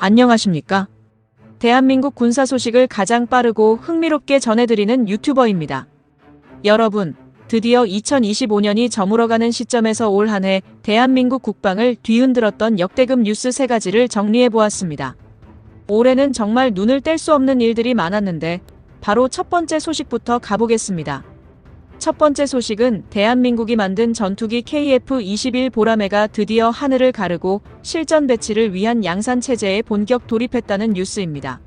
안녕하십니까? 대한민국 군사 소식을 가장 빠르고 흥미롭게 전해드리는 유튜버입니다. 여러분, 드디어 2025년이 저물어가는 시점에서 올 한 해 대한민국 국방을 뒤흔들었던 역대급 뉴스 세 가지를 정리해 보았습니다. 올해는 정말 눈을 뗄 수 없는 일들이 많았는데 바로 첫 번째 소식부터 가보겠습니다. 첫 번째 소식은 대한민국이 만든 전투기 KF-21 보라매가 드디어 하늘을 가르고 실전 배치를 위한 양산 체제에 본격 돌입했다는 뉴스입니다.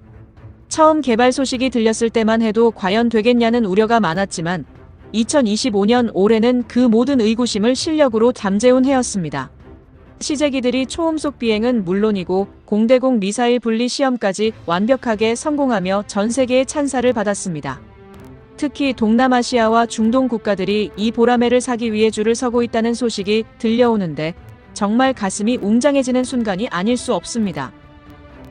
처음 개발 소식이 들렸을 때만 해도 과연 되겠냐는 우려가 많았지만 2025년 올해는 그 모든 의구심을 실력으로 잠재운 해였습니다. 시제기들이 초음속 비행은 물론이고 공대공 미사일 분리 시험까지 완벽하게 성공하며 전 세계의 찬사를 받았습니다. 특히 동남아시아와 중동 국가들이 이 보라매를 사기 위해 줄을 서고 있다는 소식이 들려오는데 정말 가슴이 웅장해지는 순간이 아닐 수 없습니다.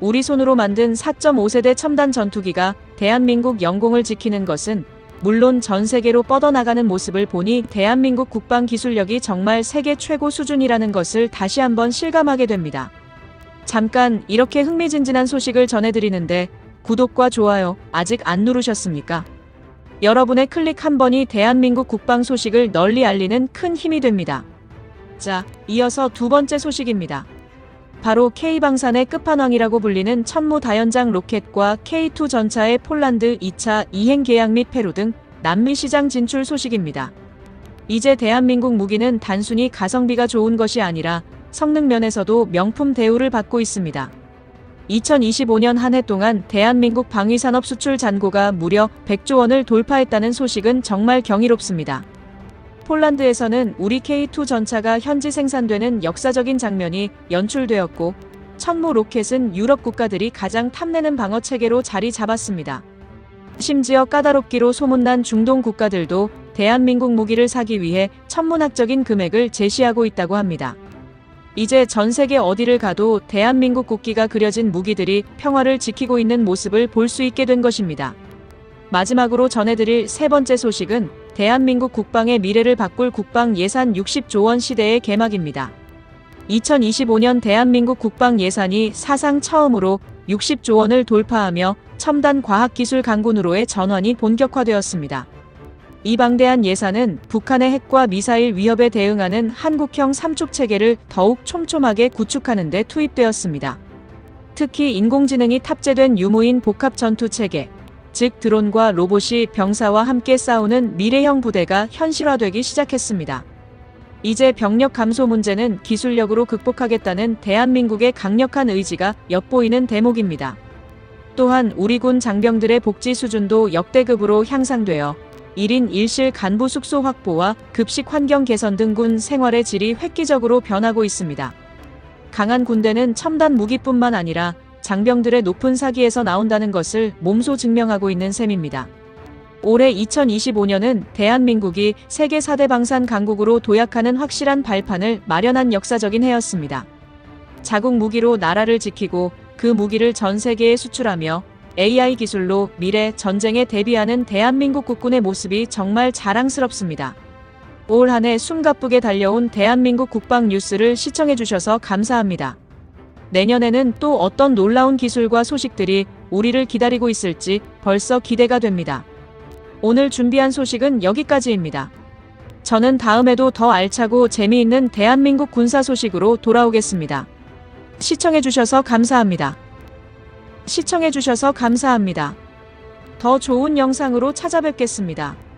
우리 손으로 만든 4.5세대 첨단 전투기가 대한민국 영공을 지키는 것은 물론 전 세계로 뻗어나가는 모습을 보니 대한민국 국방 기술력이 정말 세계 최고 수준이라는 것을 다시 한번 실감하게 됩니다. 잠깐 이렇게 흥미진진한 소식을 전해드리는데 구독과 좋아요 아직 안 누르셨습니까? 여러분의 클릭 한 번이 대한민국 국방 소식을 널리 알리는 큰 힘이 됩니다. 자, 이어서 두 번째 소식입니다. 바로 K방산의 끝판왕이라고 불리는 천무 다연장 로켓과 K2 전차의 폴란드 2차 이행 계약 및 페루 등 남미 시장 진출 소식입니다. 이제 대한민국 무기는 단순히 가성비가 좋은 것이 아니라 성능 면에서도 명품 대우를 받고 있습니다. 2025년 한 해 동안 대한민국 방위산업 수출 잔고가 무려 100조 원을 돌파했다는 소식은 정말 경이롭습니다. 폴란드에서는 우리 K2 전차가 현지 생산되는 역사적인 장면이 연출되었고 천무 로켓은 유럽 국가들이 가장 탐내는 방어 체계로 자리 잡았습니다. 심지어 까다롭기로 소문난 중동 국가들도 대한민국 무기를 사기 위해 천문학적인 금액을 제시하고 있다고 합니다. 이제 전 세계 어디를 가도 대한민국 국기가 그려진 무기들이 평화를 지키고 있는 모습을 볼 수 있게 된 것입니다. 마지막으로 전해드릴 세 번째 소식은 대한민국 국방의 미래를 바꿀 국방 예산 60조 원 시대의 개막입니다. 2025년 대한민국 국방 예산이 사상 처음으로 60조 원을 돌파하며 첨단 과학기술 강군으로의 전환이 본격화되었습니다. 이 방대한 예산은 북한의 핵과 미사일 위협에 대응하는 한국형 삼축 체계를 더욱 촘촘하게 구축하는 데 투입되었습니다. 특히 인공지능이 탑재된 유무인 복합 전투 체계, 즉 드론과 로봇이 병사와 함께 싸우는 미래형 부대가 현실화되기 시작했습니다. 이제 병력 감소 문제는 기술력으로 극복하겠다는 대한민국의 강력한 의지가 엿보이는 대목입니다. 또한 우리 군 장병들의 복지 수준도 역대급으로 향상되어 1인 1실 간부 숙소 확보와 급식 환경 개선 등 군 생활의 질이 획기적으로 변하고 있습니다. 강한 군대는 첨단 무기뿐만 아니라 장병들의 높은 사기에서 나온다는 것을 몸소 증명하고 있는 셈입니다. 올해 2025년은 대한민국이 세계 4대 방산 강국으로 도약하는 확실한 발판을 마련한 역사적인 해였습니다. 자국 무기로 나라를 지키고 그 무기를 전 세계에 수출하며 AI 기술로 미래 전쟁에 대비하는 대한민국 국군의 모습이 정말 자랑스럽습니다. 올 한 해 숨가쁘게 달려온 대한민국 국방 뉴스를 시청해주셔서 감사합니다. 내년에는 또 어떤 놀라운 기술과 소식들이 우리를 기다리고 있을지 벌써 기대가 됩니다. 오늘 준비한 소식은 여기까지입니다. 저는 다음에도 더 알차고 재미있는 대한민국 군사 소식으로 돌아오겠습니다. 시청해주셔서 감사합니다. 시청해주셔서 감사합니다. 더 좋은 영상으로 찾아뵙겠습니다.